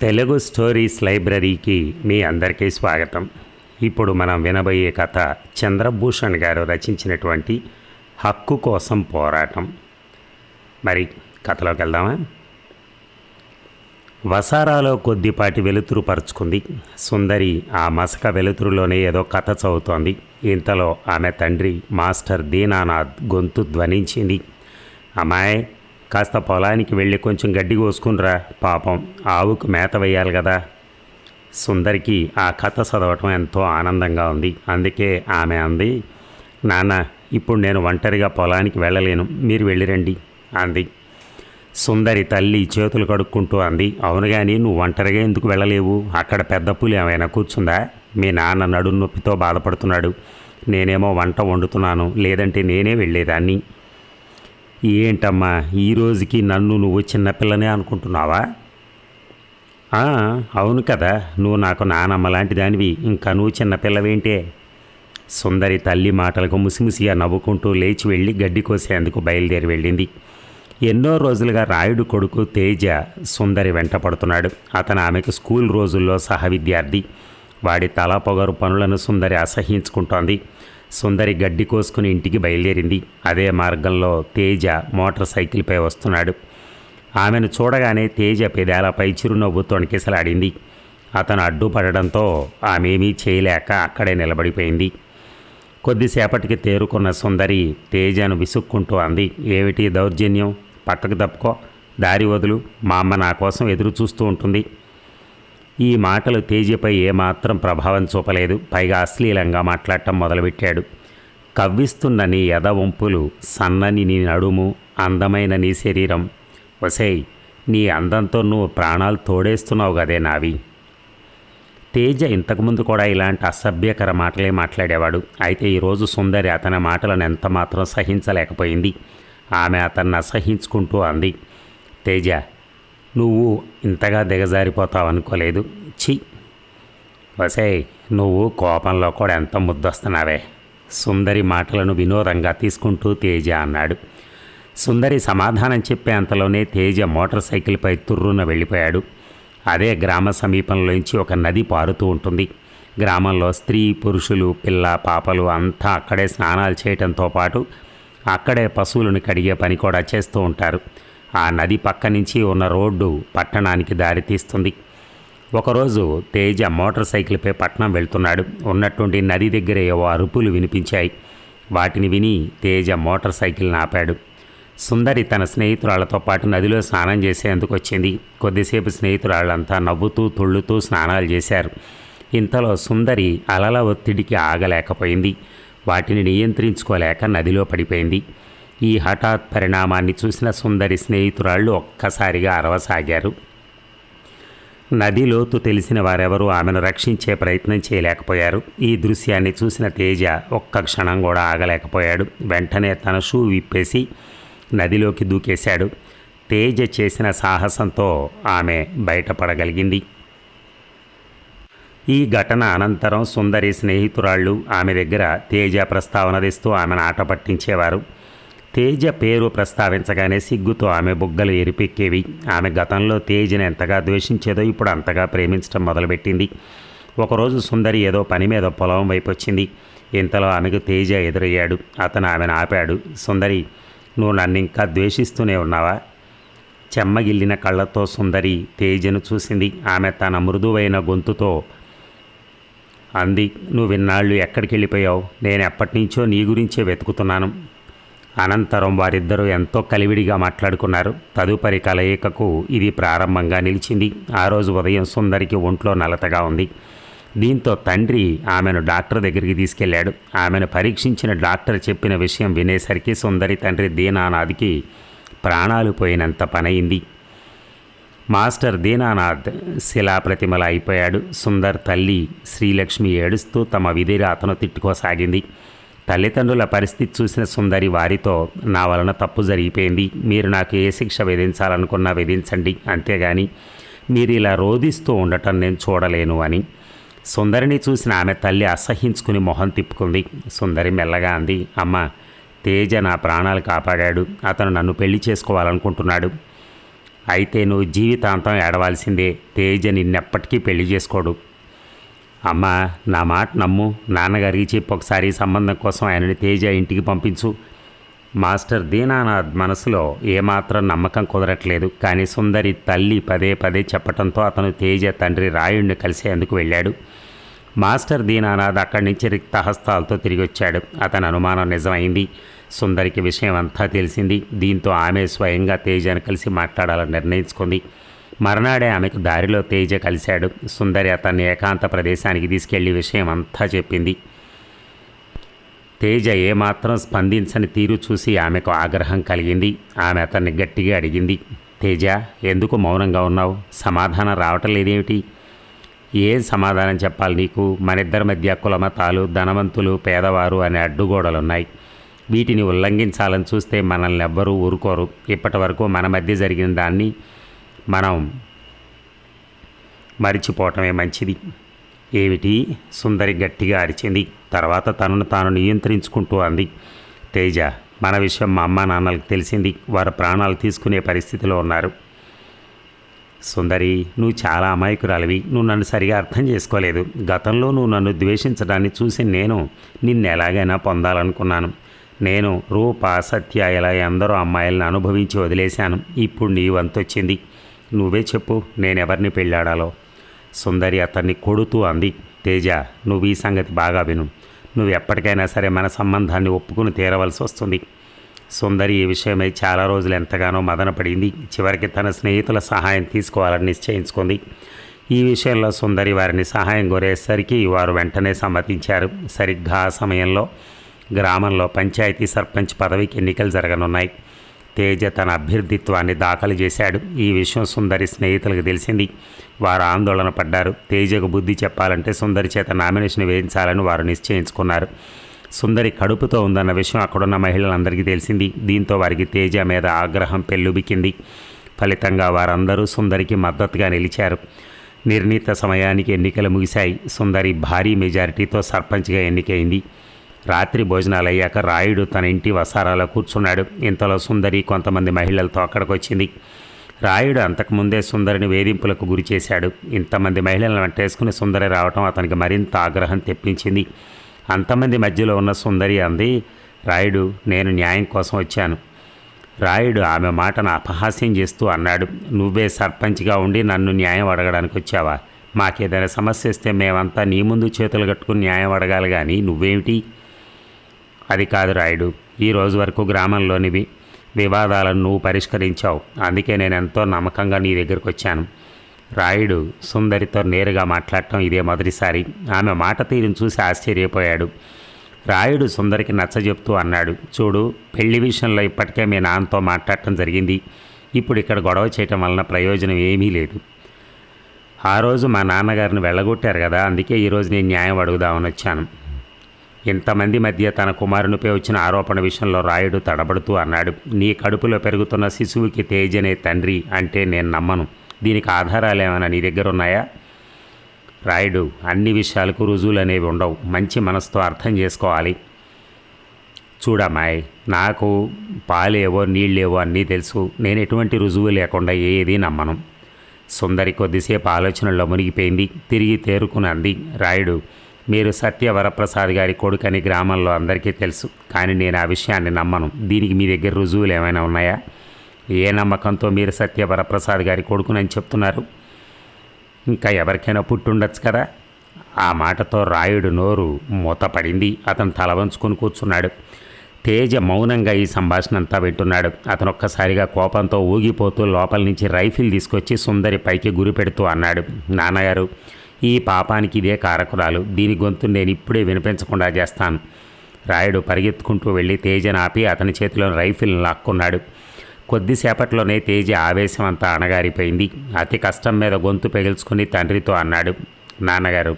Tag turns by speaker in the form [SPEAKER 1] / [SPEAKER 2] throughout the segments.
[SPEAKER 1] Telugu stories లైబ్రరీకి మీ అందరికీ స్వాగతం. ఇప్పుడు మనం వినబోయే కథ చంద్రభూషణ్ గారు రచించినటువంటి హక్కు కోసం పోరాటం. మరి కథలోకి వెళ్దామా? వసారాలో కొద్దిపాటి వెలుతురు పరుచుకుంది. సుందరి ఆ మసక వెలుతురులోనే ఏదో కథ చదువుతోంది. ఇంతలో ఆమె తండ్రి మాస్టర్ దీనానాథ్ గొంతు ధ్వనించింది. అమ్మాయి కాస్త పొలానికి వెళ్ళి కొంచెం గడ్డి కోసుకునిరా పాపం. ఆవుకు మేత వేయాలి కదా సుందరికి ఆ కథ చదవటం ఎంతో ఆనందంగా ఉంది. అందుకే ఆమె అంది నాన్న ఇప్పుడు నేను ఒంటరిగా పొలానికి వెళ్ళలేను. మీరు వెళ్ళిరండి అంది. సుందరి తల్లి చేతులు కడుక్కుంటూ అంది అవును కానీ నువ్వు ఒంటరిగా ఎందుకు వెళ్ళలేవు? అక్కడ పెద్ద పులి ఏమైనా కూర్చుందా? మీ నాన్న నడు నొప్పితో బాధపడుతున్నాడు. నేనేమో వంట వండుతున్నాను. లేదంటే నేనే వెళ్ళేదాన్ని. ఏంటమ్మా ఈ రోజుకి నన్ను నువ్వు చిన్నపిల్లనే అనుకుంటున్నావా? అవును కదా నువ్వు నాకు నానమ్మ లాంటి దానివి ఇంకా నువ్వు చిన్నపిల్లవేంటే సుందరి తల్లి మాటలకు ముసిముసిగా నవ్వుకుంటూ లేచి వెళ్ళి గడ్డి కోసేందుకు బయలుదేరి వెళ్ళింది. ఎన్నో రోజులుగా రాయుడు కొడుకు తేజ సుందరి వెంట పడుతున్నాడు. అతను ఆమెకు స్కూల్ రోజుల్లో సహ విద్యార్థి వాడి తల పొగరు పనులను సుందరి అసహించుకుంటోంది సుందరి గడ్డి కోసుకుని ఇంటికి బయలుదేరింది. అదే మార్గంలో తేజ మోటార్ సైకిల్పై వస్తున్నాడు. ఆమెను చూడగానే తేజ పెదాలపై చిరునవ్వు తొణికిసలాడింది. అతను అడ్డుపడడంతో ఆమెమీ చేయలేక అక్కడే నిలబడిపోయింది. కొద్దిసేపటికి తేరుకున్న సుందరి తేజను విసుక్కుంటూ అంది. ఏమిటి దౌర్జన్యం? పక్కకు తప్పుకో. దారి వదులు. మా అమ్మ నా కోసం ఎదురు చూస్తూ ఉంటుంది. ఈ మాటలు తేజపై ఏమాత్రం ప్రభావం చూపలేదు. పైగా అశ్లీలంగా మాట్లాడటం మొదలుపెట్టాడు. కవ్విస్తున్న నీ ఎదవంపులు సన్నని నీ నడుము అందమైన నీ శరీరం. వసేయ్ నీ అందంతో నువ్వు ప్రాణాలు తోడేస్తున్నావు కదే నావి. తేజ ఇంతకుముందు కూడా ఇలాంటి అసభ్యకర మాటలే మాట్లాడేవాడు. అయితే ఈరోజు సుందరి అతని మాటలను ఎంత మాత్రం సహించలేకపోయింది. ఆమె అతన్ని అసహించుకుంటూ అంది. తేజ నువ్వు ఇంతగా దిగజారిపోతావు అనుకోలేదు. ఛీ! వసే నువ్వు కోపంలో కూడా ఎంత ముద్దొస్తున్నావే? సుందరి మాటలను వినోదంగా తీసుకుంటూ తేజ అన్నాడు. సుందరి సమాధానం చెప్పే అంతలోనే తేజ మోటార్ సైకిల్పై తుర్రున వెళ్ళిపోయాడు. అదే గ్రామ సమీపంలోంచి ఒక నది పారుతూ ఉంటుంది. గ్రామంలో స్త్రీ పురుషులు పిల్ల పాపలు అంతా అక్కడే స్నానాలు చేయటంతో పాటు అక్కడే పశువులను కడిగే పని కూడా చేస్తూ ఉంటారు. ఆ నది పక్క నుంచి ఉన్న రోడ్డు పట్టణానికి దారితీస్తుంది ఒకరోజు తేజ మోటార్ సైకిల్పై పట్నం వెళ్తున్నాడు. ఉన్నట్టుండి నది దగ్గర ఏవో అరుపులు వినిపించాయి. వాటిని విని తేజ మోటార్ సైకిల్ని ఆపాడు. సుందరి తన స్నేహితురాళ్ళతో పాటు నదిలో స్నానం చేసేందుకు వచ్చింది. కొద్దిసేపు స్నేహితురాళ్ళంతా నవ్వుతూ తుళ్ళుతూ స్నానాలు చేశారు. ఇంతలో సుందరి అలల ఒత్తిడికి ఆగలేకపోయింది. వాటిని నియంత్రించుకోలేక నదిలో పడిపోయింది. ఈ హఠాత్ పరిణామాన్ని చూసిన సుందరి స్నేహితురాళ్ళు ఒక్కసారిగా అరవసాగారు. నది లోతు తెలిసిన వారెవరూ ఆమెను రక్షించే ప్రయత్నం చేయలేకపోయారు. ఈ దృశ్యాన్ని చూసిన తేజ ఒక్క క్షణం కూడా ఆగలేకపోయాడు. వెంటనే తన షూ విప్పేసి నదిలోకి దూకేశాడు. తేజ చేసిన సాహసంతో ఆమె బయటపడగలిగింది. ఈ ఘటన అనంతరం సుందరి స్నేహితురాళ్ళు ఆమె దగ్గర తేజ ప్రస్తావన తెస్తూ ఆమెను ఆట పట్టించేవారు. తేజ పేరు ప్రస్తావించగానే సిగ్గుతో ఆమె బుగ్గలు ఎరిపెక్కేవి ఆమె గతంలో తేజను ఎంతగా ద్వేషించేదో ఇప్పుడు అంతగా ప్రేమించడం మొదలుపెట్టింది. ఒకరోజు సుందరి ఏదో పని మీద పొలం వైపు వచ్చింది ఇంతలో ఆమెకు తేజ ఎదురయ్యాడు. అతను ఆమెను ఆపాడు. సుందరి నువ్వు నన్ను ఇంకా ద్వేషిస్తూనే ఉన్నావా? చెమ్మగిల్లిన కళ్ళతో సుందరి తేజను చూసింది. ఆమె తన మృదువైన గొంతుతో అంది నువ్వు విన్నాళ్ళు ఎక్కడికి వెళ్ళిపోయావు నేను ఎప్పటి నుంచో నీ గురించే వెతుకుతున్నాను. అనంతరం వారిద్దరూ ఎంతో కలివిడిగా మాట్లాడుకున్నారు. తదుపరి కలయికకు ఇది ప్రారంభంగా నిలిచింది. ఆ రోజు ఉదయం సుందరికి ఒంట్లో నలతగా ఉంది. దీంతో తండ్రి ఆమెను డాక్టర్ దగ్గరికి తీసుకెళ్ళాడు ఆమెను పరీక్షించిన డాక్టర్ చెప్పిన విషయం వినేసరికి సుందరి తండ్రి దీనానాథ్కి ప్రాణాలు పోయినంత పనయింది. మాస్టర్ దీనానాథ్ శిలాప్రతిమల అయిపోయాడు. సుందర్ తల్లి శ్రీలక్ష్మి ఏడుస్తూ తమ విధిరాతను తిట్టుకోసాగింది. తల్లిదండ్రుల పరిస్థితి చూసిన సుందరి వారితో నా వలన తప్పు జరిగిపోయింది. మీరు నాకు ఏ శిక్ష విధించాలనుకున్నా విధించండి. అంతేగాని మీరు ఇలా రోధిస్తూ ఉండటం నేను చూడలేను అని సుందరిని చూసిన ఆమె తల్లి అసహించుకుని మొహం తిప్పుకుంది. సుందరి మెల్లగా అంది అమ్మ తేజ నా ప్రాణాలు కాపాడాడు. అతను నన్ను పెళ్ళి చేసుకోవాలనుకుంటున్నాడు. అయితే నువ్వు జీవితాంతం ఏడవాల్సిందే. తేజ నిన్నెప్పటికీ పెళ్ళి చేసుకోడు. అమ్మా నా మాట నమ్ము. నాన్నగారికి చెప్పి ఒకసారి సంబంధం కోసం ఆయనని తేజ ఇంటికి పంపించు. మాస్టర్ దీనానాథ్ మనసులో ఏమాత్రం నమ్మకం కుదరట్లేదు. కానీ సుందరి తల్లి పదే పదే చెప్పడంతో అతను తేజ తండ్రి రాయుడిని కలిసేందుకు వెళ్ళాడు. మాస్టర్ దీనానాథ్ అక్కడి నుంచి రిక్తహస్తాలతో తిరిగి వచ్చాడు అతని అనుమానం నిజమైంది. సుందరికి విషయం అంతా తెలిసింది. దీంతో ఆమె స్వయంగా తేజను కలిసి మాట్లాడాలని నిర్ణయించుకుంది. మర్నాడే ఆమెకు దారిలో తేజ కలిశాడు. సుందరి అతన్ని ఏకాంత ప్రదేశానికి తీసుకెళ్ళి విషయం అంతా చెప్పింది. తేజ ఏమాత్రం స్పందించని తీరు చూసి ఆమెకు ఆగ్రహం కలిగింది. ఆమె అతన్ని గట్టిగా అడిగింది తేజ ఎందుకు మౌనంగా ఉన్నావు? సమాధానం రావటం లేదేమిటి? ఏం సమాధానం చెప్పాలి నీకు? మనిద్దరి మధ్య కులమతాలు ధనవంతులు పేదవారు అనే అడ్డుగోడలున్నాయి. వీటిని ఉల్లంఘించాలని చూస్తే మనల్ని ఎవ్వరూ ఊరుకోరు. ఇప్పటి వరకు మన మధ్య జరిగిన దాన్ని మనం మరిచిపోవటమే మంచిది. ఏమిటి? సుందరి గట్టిగా అరిచింది. తర్వాత తనను తాను నియంత్రించుకుంటూ అంది. తేజ మన విషయం మా అమ్మ నాన్నలకు తెలిసింది. వారు ప్రాణాలు తీసుకునే పరిస్థితిలో ఉన్నారు. సుందరి నువ్వు చాలా అమాయకురాలివి. నువ్వు నన్ను సరిగా అర్థం చేసుకోలేదు. గతంలో నువ్వు నన్ను ద్వేషించడాన్ని చూసి నేను నిన్ను ఎలాగైనా పొందాలనుకున్నాను. నేను రూప సత్య ఇలా ఎందరో అమ్మాయిలను అనుభవించి వదిలేశాను. ఇప్పుడు నీ వంతొచ్చింది. వచ్చింది నువ్వే చెప్పు నేనెవరిని పెళ్ళాడాలో? సుందరి అతన్ని కొడుతూ అంది. తేజ నువ్వు ఈ సంగతి బాగా విను. నువ్వు ఎప్పటికైనా సరే మన సంబంధాన్ని ఒప్పుకుని తీరవలసి వస్తుంది. సుందరి ఈ విషయమై చాలా రోజులు ఎంతగానో మదనపడింది. చివరికి తన స్నేహితుల సహాయం తీసుకోవాలని నిశ్చయించుకుంది. ఈ విషయంలో సుందరి వారిని సహాయం కోరేసరికి వారు వెంటనే సమ్మతించారు. సరిగ్గా ఆ సమయంలో గ్రామంలో పంచాయతీ సర్పంచ్ పదవికి ఎన్నికలు జరగనున్నాయి. తేజ తన అభ్యర్థిత్వాన్ని దాఖలు చేశాడు. ఈ విషయం సుందరి స్నేహితులకు తెలిసింది. వారు ఆందోళన పడ్డారు. తేజకు బుద్ధి చెప్పాలంటే సుందరి చేత నామినేషన్ వేయించాలని వారు నిశ్చయించుకున్నారు. సుందరి కడుపుతో ఉందన్న విషయం అక్కడున్న మహిళలందరికీ తెలిసింది. దీంతో వారికి తేజ మీద ఆగ్రహం పెల్లుబికింది ఫలితంగా వారందరూ సుందరికి మద్దతుగా నిలిచారు. నిర్ణీత సమయానికి ఎన్నికలు ముగిశాయి. సుందరి భారీ మెజారిటీతో సర్పంచ్గా ఎన్నికైంది. రాత్రి భోజనాలు అయ్యాక రాయుడు తన ఇంటి వసారాలో కూర్చున్నాడు. ఇంతలో సుందరి కొంతమంది మహిళలతో అక్కడికి వచ్చింది రాయుడు అంతకుముందే సుందరిని వేధింపులకు గురి చేశాడు. ఇంతమంది మహిళలను వెంటేసుకుని సుందరి రావటం అతనికి మరింత ఆగ్రహం తెప్పించింది. అంతమంది మధ్యలో ఉన్న సుందరి అంది రాయుడు నేను న్యాయం కోసం వచ్చాను. రాయుడు ఆమె మాటను అపహాస్యం చేస్తూ అన్నాడు నువ్వే సర్పంచ్గా ఉండి నన్ను న్యాయం అడగడానికి వచ్చావా? మాకేదైనా సమస్య ఇస్తే మేమంతా నీ ముందు చేతులు కట్టుకుని న్యాయం అడగాలి కానీ నువ్వేమిటి? అది కాదు రాయుడు ఈ రోజు వరకు గ్రామంలోనివి వివాదాలను నువ్వు పరిష్కరించావు. అందుకే నేను ఎంతో నమ్మకంగా నీ దగ్గరకు వచ్చాను. రాయుడు సుందరితో నేరుగా మాట్లాడటం ఇదే మొదటిసారి. ఆమె మాట తీరును చూసి ఆశ్చర్యపోయాడు. రాయుడు సుందరికి నచ్చజెప్తూ అన్నాడు చూడు పెళ్ళి విషయంలో ఇప్పటికే మీ నాన్నతో మాట్లాడటం జరిగింది. ఇప్పుడు ఇక్కడ గొడవ చేయటం వలన ప్రయోజనం ఏమీ లేదు. ఆ రోజు మా నాన్నగారిని వెళ్ళగొట్టారు కదా అందుకే ఈరోజు నేను న్యాయం అడుగుదామని వచ్చాను. ఇంతమంది మధ్య తన కుమారునిపై వచ్చిన ఆరోపణ విషయంలో రాయుడు తడబడుతూ అన్నాడు నీ కడుపులో పెరుగుతున్న శిశువుకి తేజనే తండ్రి అంటే నేను నమ్మను. దీనికి ఆధారాలు ఏమైనా నీ దగ్గర ఉన్నాయా? రాయుడు అన్ని విషయాలకు రుజువులు అనేవి ఉండవు. మంచి మనసుతో అర్థం చేసుకోవాలి. చూడమ్మాయ్ నాకు పాలేవో నీళ్ళేవో అన్నీ తెలుసు. నేను ఎటువంటి రుజువు లేకుండా ఏది నమ్మను. సుందరి కొద్దిసేపు ఆలోచనల్లో మునిగిపోయింది. తిరిగి తేరుకుని అంది రాయుడు మీరు సత్య వరప్రసాద్ గారి కొడుకని గ్రామంలో అందరికీ తెలుసు. కానీ నేను ఆ విషయాన్ని నమ్మను. దీనికి మీ దగ్గర రుజువులు ఏమైనా ఉన్నాయా? ఏ నమ్మకంతో మీరు సత్య వరప్రసాద్ గారి కొడుకునని చెప్తున్నారు? ఇంకా ఎవరికైనా పుట్టుండొచ్చు కదా? ఆ మాటతో రాయుడు నోరు మూతపడింది. అతను తల వంచుకొని కూర్చున్నాడు. తేజ మౌనంగా ఈ సంభాషణ అంతా వింటున్నాడు. అతను ఒక్కసారిగా కోపంతో ఊగిపోతూ లోపల నుంచి రైఫిల్ తీసుకొచ్చి సుందరి పైకి గురి పెడుతూ అన్నాడు. నాన్నగారు ఈ పాపానికి ఇదే కారకురాలు. దీని గొంతు నేను ఇప్పుడే వినిపించకుండా చేస్తాను. రాయుడు పరిగెత్తుకుంటూ వెళ్ళి తేజను ఆపి అతని చేతిలో రైఫిల్ లాక్కున్నాడు. కొద్దిసేపట్లోనే తేజ ఆవేశం అంతా అణగారిపోయింది. అతి కష్టం మీద గొంతు పెగిల్చుకుని తండ్రితో అన్నాడు నాన్నగారు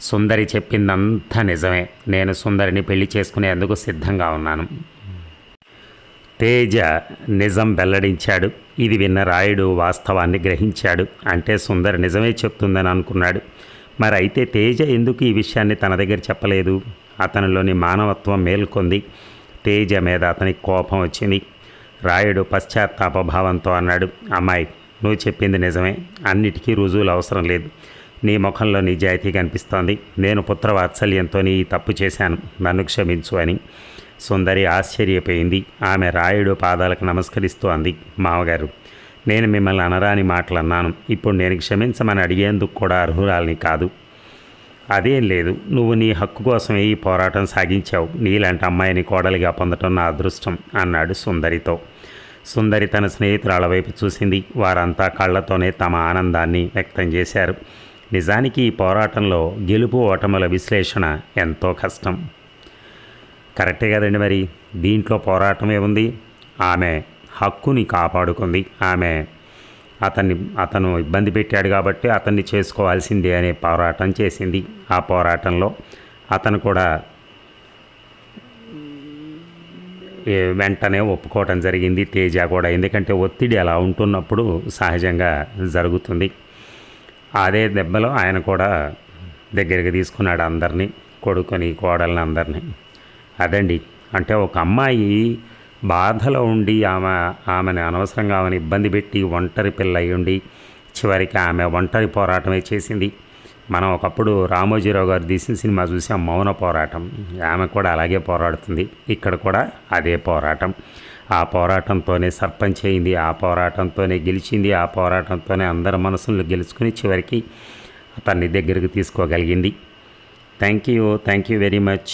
[SPEAKER 1] సుందరి చెప్పిందంతా నిజమే. నేను సుందరిని పెళ్ళి చేసుకునేందుకు సిద్ధంగా ఉన్నాను. తేజ నిజం వెల్లడించాడు. ఇది విన్న రాయుడు వాస్తవాన్ని గ్రహించాడు. అంటే సుందర్ నిజమే చెప్తుందని అనుకున్నాడు. మరి అయితే తేజ ఎందుకు ఈ విషయాన్ని తన దగ్గర చెప్పలేదు? అతనిలోని మానవత్వం మేల్కొంది. తేజ మీద అతనికి కోపం వచ్చింది. రాయుడు పశ్చాత్తాపభావంతో అన్నాడు అమ్మాయి నువ్వు చెప్పింది నిజమే. అన్నిటికీ రుజువులు అవసరం లేదు. నీ ముఖంలో నిజాయితీ కనిపిస్తోంది. నేను పుత్రవాత్సల్యంతో ఈ తప్పు చేశాను. నన్ను క్షమించు అని సుందరి ఆశ్చర్యపోయింది. ఆమె రాయుడు పాదాలకు నమస్కరిస్తూ అంది మామగారు నేను మిమ్మల్ని అనరాని మాటలు అన్నాను ఇప్పుడు నేను క్షమించమని అడిగేందుకు కూడా అర్హురాలని కాదు. అదేం లేదు నువ్వు నీ హక్కు కోసమే ఈ పోరాటం సాగించావు. నీలాంటి అమ్మాయిని కోడలిగా పొందటం నా అదృష్టం అన్నాడు సుందరితో. సుందరి తన స్నేహితురాల వైపు చూసింది. వారంతా కళ్ళతోనే తమ ఆనందాన్ని వ్యక్తం చేశారు. నిజానికి ఈ పోరాటంలో గెలుపు ఓటముల విశ్లేషణ ఎంతో కష్టం. కరెక్టే కదండి మరి. దీంట్లో పోరాటమే ఉంది ఆమె హక్కుని కాపాడుకుంది. ఆమె అతన్ని అతను ఇబ్బంది పెట్టాడు కాబట్టి అతన్ని చేసుకోవాల్సిందే అనే పోరాటం చేసింది. ఆ పోరాటంలో అతను కూడా వెంటనే ఒప్పుకోవటం జరిగింది. తేజ కూడా ఎందుకంటే ఒత్తిడి అలా ఉంటున్నప్పుడు సహజంగా జరుగుతుంది. అదే దెబ్బలో ఆయన కూడా దగ్గరికి తీసుకున్నాడు అందరినీ కొడుకొని కోడల్ని అందరినీ. అదండి. అంటే ఒక అమ్మాయి బాధలో ఉండి ఆమె ఆమెను అనవసరంగా ఆమెను ఇబ్బంది పెట్టి ఒంటరి పిల్ల అయి ఉండి చివరికి ఆమె ఒంటరి పోరాటమే చేసింది. మనం ఒకప్పుడు రామోజీరావు గారు తీసిన సినిమా చూసాం మౌన పోరాటం. ఆమె కూడా అలాగే పోరాడుతుంది. ఇక్కడ కూడా అదే పోరాటం. ఆ పోరాటంతోనే సర్పంచ్ అయింది ఆ పోరాటంతోనే గెలిచింది ఆ పోరాటంతోనే అందరి మనసులను గెలుచుకుని చివరికి అతన్ని దగ్గరికి తీసుకోగలిగింది. Thank you thank you very much.